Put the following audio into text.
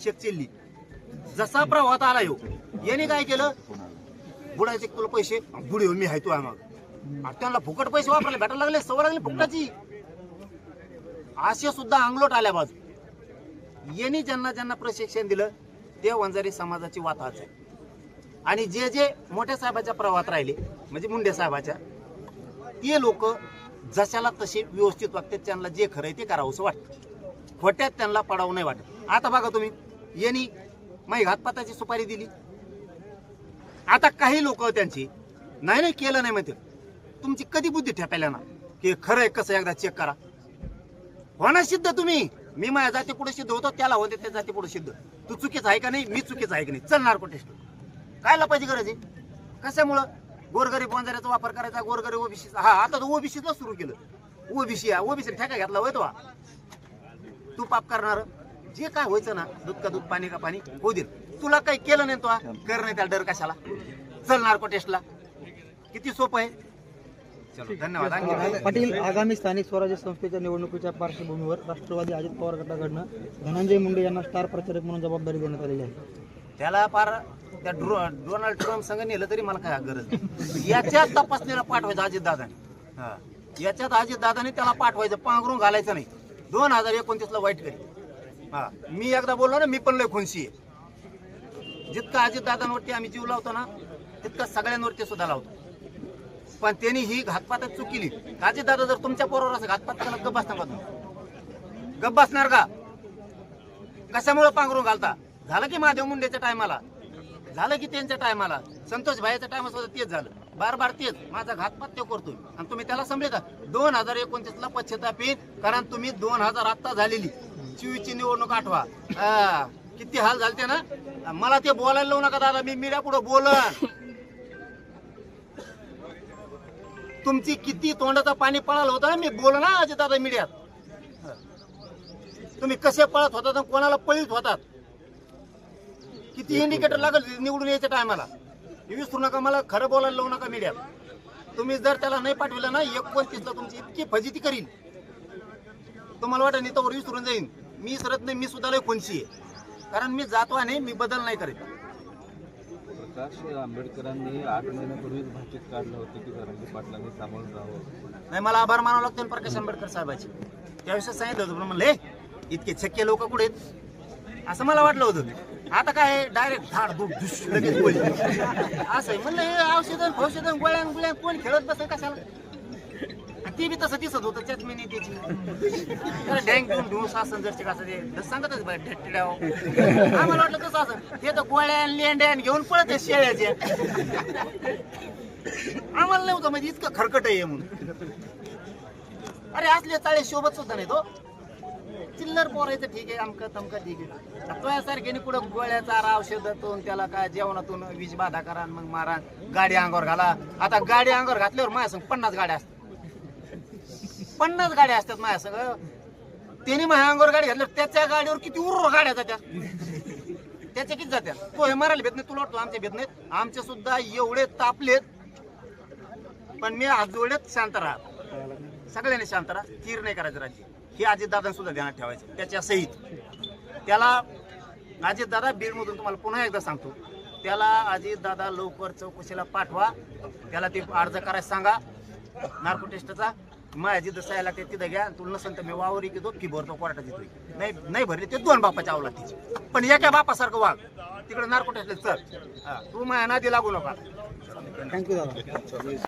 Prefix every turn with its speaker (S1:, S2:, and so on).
S1: Shaikh chilli. जसा प्रवाहात आला हो याने काय केलं? बुडायचे तुला पैसे बुडी हो, मी आहे तू आहे मग त्यांना फुकट पैसे वापरायला भेटायला लागले सवय लागली फुकटाची. असे सुद्धा अंगलोट आल्या बाजू. यांनी ज्यांना ज्यांना प्रशिक्षण दिलं ते वंजारी समाजाची वाताच आहे आणि जे जे मोठ्या साहेबाच्या प्रवाहात राहिले म्हणजे मुंडे साहेबाच्या ते लोक जशाला तसे व्यवस्थित वागतात त्यांना जे खरं आहे ते करावंसं वाटतं. खोट्यात त्यांना पडावं नाही वाटत. आता बघा तुम्ही यांनी माही घातपाताची सुपारी दिली. आता काही लोक त्यांची नाही नाही केलं नाही म्हणते तुमची कधी बुद्धी ठेपायला ना की खरं आहे कसं एकदा चेक करा. होणार सिद्ध तुम्ही. मी माझ्या जाती पुढे सिद्ध होतो त्याला होते त्या जाती पुढे सिद्ध. तू चुकीचं आहे का नाही? मी चुकीचं आहे का नाही? चल नार्को टेस्ट काय लपायची गरज आहे? कशामुळं? गोरगरीब वंजाऱ्याचा वापर करायचा गोरगरीब ओबीसी हा आता तर ओबीसीला सुरू केलं. ओबीसी ओबीसी ठेका घेतला होय तो. तू पाप करणार. जे काय व्हायचं ना दूध का दूध पाणी का पाणी होऊ दे. तुला काही केलं नाही तो हा. कर नाही त्याला डर कशाला? चल नार्को टेस्टला. किती सोपं आहे? चलो धन्यवाद.
S2: पाटील आगामी स्थानिक स्वराज्य संस्थेच्या निवडणुकीच्या पार्श्वभूमीवर राष्ट्रवादी अजित पवार गटाकडनं धनंजय मुंडे यांना स्टार प्रचारक म्हणून जबाबदारी देण्यात आलेली आहे.
S1: त्याला फार त्या ड्रो डोनाल्ड ट्रम्प संघ नेलं तरी मला काय गरज याच्यात तपासणीला पाठवायचं अजित दादाने. याच्यात अजित दादाने त्याला पाठवायचं पांघरून घालायचं नाही. दोन हजार एकोणतीसला वाईट करी हा. मी एकदा बोललो ना मी पण लय खुनशी आहे. जितका अजित दादांवरती आम्ही जीव लावतो ना तितकं सगळ्यांवरती सुद्धा लावतो. पण त्यांनी ही घातपात चुकीली. अजित दादा जर तुमच्या बरोबर असं घातपात केला गप्प बसणार का तुम्ही गप्प बसणार का? कशामुळे पांघरून घालता? झालं की महादेव मुंडेच्या टायमाला? झालं की त्यांच्या टायमाला? संतोष भाईच्या टायमा सुद्धा तेच झालं. बार बार तेच. माझा घातपात ते करतोय. आणि तुम्ही त्याला समजता दोन हजार एकोणतीस ला कारण तुम्ही दोन हजार आत्ता झालेली. चोवीसची निवडणूक आठवा. हा, किती हाल झालते ना? मला ते बोलायला लावू नका दादा मी मीडिया पुढे बोलन. तुमची किती तोंडाचं पाणी पळालं होतं मी बोल ना अजित दादा मीडियात. तुम्ही कसे पळत होतात आणि कोणाला पळीत होतात? किती इंडिकेटर लागल निवडून यायच्या टायमाला? विसरू नका मला खरं बोलायला लावू नका मीडियात. तुम्ही जर त्याला नाही पाठविलं ना एकोणतीसला तुमची इतकी फजिती करील तुम्हाला वाटत नाही तर विसरून जाईन. मी सरत नाही मी सुद्धा लय कोणशी. आहे कारण मी जातो नाही मी बदल नाही करीत.
S3: प्रकाश आंबेडकरांनी आठ महिन्यापूर्वीच भाषेत काढलं होतं की जरांगे पाटलांनी सामोरं जावं
S1: नाही मला आभार मानावं लागतो प्रकाश आंबेडकर साहेबाचे. त्याविषयी सांगितलं होतं पण म्हणले इतके छक्के लोक कुठे असं मला वाटलं होतं. आता काय डायरेक्ट धाड दूध लगेच असं म्हणलं हे औषधं औषधं गोळ्या गोळ्या कोण खेळत बसेल? कशाला? आणि ते बी तसं दिसत होतं मी त्याची. डँक डँग घेऊन घेऊन सासन जर कसं ते सांगतच बाय आम्हाला वाटलं कसं असं. ते तर गोळ्या लेंड्या घेऊन पळत आहे शेळ्याच्या आम्हाला नव्हतं म्हणजे इतकं खरकट आहे म्हणून. अरे असले चाळे शोभत सुद्धा नाही तो हो. चिल्लर पोरायचं ठीक आहे अमकं तमकं ठीक आहे. तुझ्यासारख्याने पुढं गोळ्याचा चारा औषधातून त्याला काय जेवणातून वीज बाधा करा मग मारा गाडी अंगावर घाला. आता गाडी अंगावर घातल्यावर माझ्या पन्नास गाड्या असतात. पन्नास गाड्या असतात माझ्या सगळं. त्याने महागावर गाडी घातल्यावर त्याच्या गाडीवर किती उर्र गाड्या जात्या. त्याच्या किती जात्या. तो हे मारायला भेट नाही तुला वाटतो आमच्या भेट नाहीत? आमच्या सुद्धा एवढे तापलेत. पण मी आज जोडत शांत राहत सगळ्यांनी शांत राहा. तीर नाही करायचं राज्य. हे अजितदादा सुद्धा ध्यानात ठेवायचं. त्याच्या सहित. त्याला अजितदादा बीडमधून तुम्हाला पुन्हा एकदा सांगतो. त्याला अजितदादा लवकर चौकशीला पाठवा. त्याला ते अर्ज करायला सांगा. नार्को टेस्टचा माझ्या जिथं सह्या लागते तिथं घ्या तुला नसेल तर मी वावरी की की भरतो कोर्टात येतोय. नाही नाही भरले ते दोन बापाच्या आवला तिची पण एका बापासारखं वाघ. तिकडे नारकोट टेस्टला चल हा, तू माझ्या नादी लागू नका.
S2: थँक्यू दादा.